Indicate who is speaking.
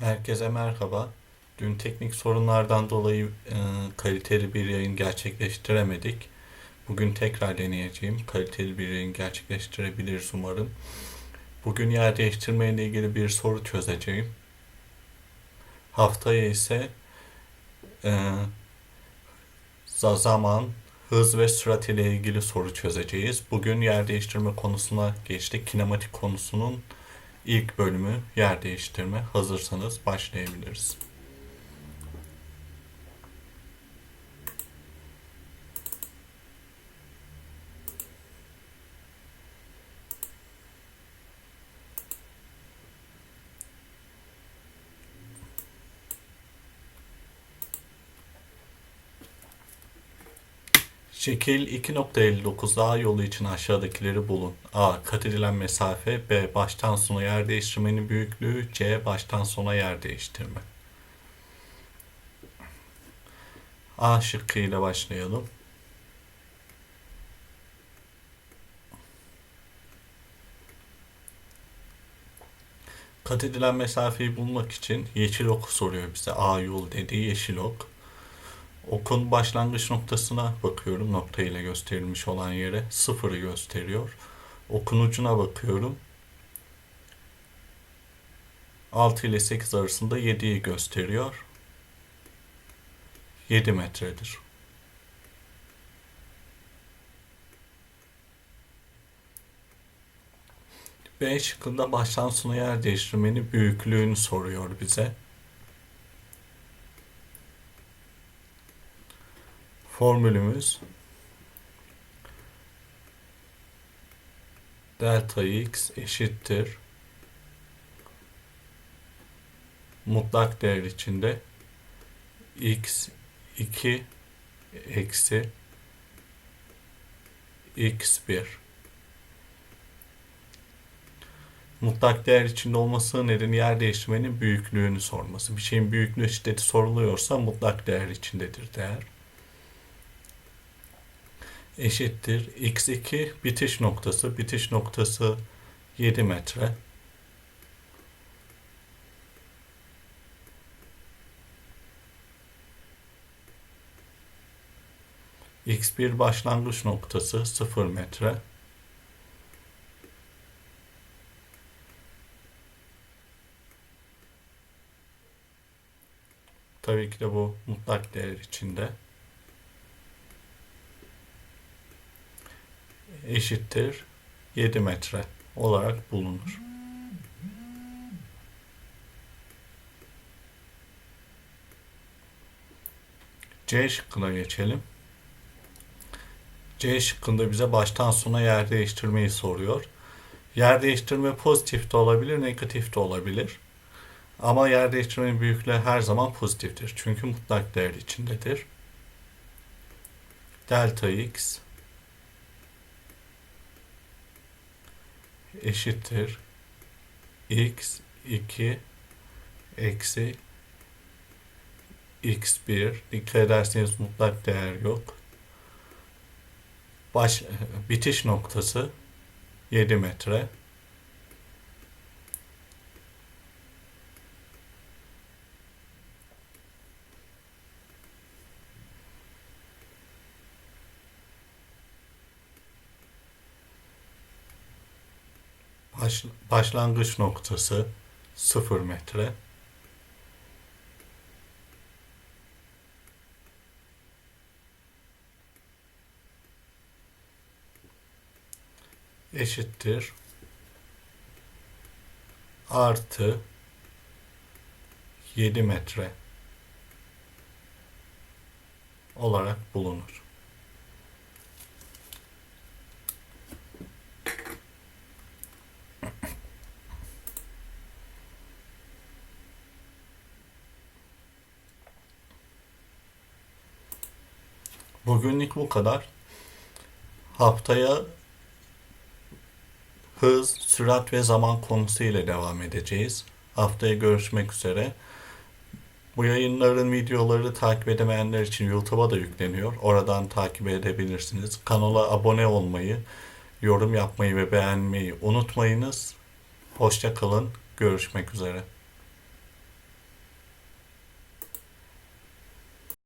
Speaker 1: Herkese merhaba. Dün teknik sorunlardan dolayı e, kaliteli bir yayın gerçekleştiremedik. Bugün tekrar deneyeceğim. Kaliteli bir yayın gerçekleştirebiliriz umarım. Bugün yer değiştirme ile ilgili bir soru çözeceğim. Haftaya ise e, za- zaman, hız ve sürat ile ilgili soru çözeceğiz. Bugün yer değiştirme konusuna geçtik. Kinematik konusunun ilk bölümü yer değiştirme. Hazırsanız başlayabiliriz. Şekil 2.59 A yolu için aşağıdakileri bulun. A. Kat edilen mesafe. B. Baştan sona yer değiştirmenin büyüklüğü. C. Baştan sona yer değiştirme. A şıkkıyla başlayalım. Kat edilen mesafeyi bulmak için yeşil ok soruyor bize. A yol dediği yeşil ok. Okun başlangıç noktasına bakıyorum. Nokta ile gösterilmiş olan yere. Sıfırı gösteriyor. Okun ucuna bakıyorum. 6 ile 8 arasında 7'yi gösteriyor. 7 metredir. B şıkkında baştan sona yer değiştirmenin büyüklüğünü soruyor bize. Formülümüz delta x eşittir mutlak değer içinde x 2 eksi x1 mutlak değer içinde olması nedeni yer değiştirmenin büyüklüğünü sorması. Bir şeyin büyüklüğü şiddeti soruluyorsa mutlak değer içindedir değer. Eşittir x2 bitiş noktası. Bitiş noktası 7 metre. x1 başlangıç noktası 0 metre. Tabii ki de bu mutlak değer içinde. Eşittir 7 metre olarak bulunur. C şıkkına geçelim. C şıkkında bize baştan sona yer değiştirmeyi soruyor. Yer değiştirme pozitif de olabilir, negatif de olabilir. Ama yer değiştirmenin büyüklüğü her zaman pozitiftir. Çünkü mutlak değer içindedir. Delta x eşittir x 2 eksi x1 dikkat ederseniz mutlak değer yok. Baş, bitiş noktası 7 metre. Baş, başlangıç noktası 0 metre. eşittir artı 7 metre olarak bulunur. Bugünlük bu kadar. Haftaya hız, sürat ve zaman konusu ile devam edeceğiz. Haftaya görüşmek üzere. Bu yayınların videoları takip edemeyenler için YouTube'a da yükleniyor. Oradan takip edebilirsiniz. Kanala abone olmayı, yorum yapmayı ve beğenmeyi unutmayınız. Hoşça kalın. Görüşmek üzere.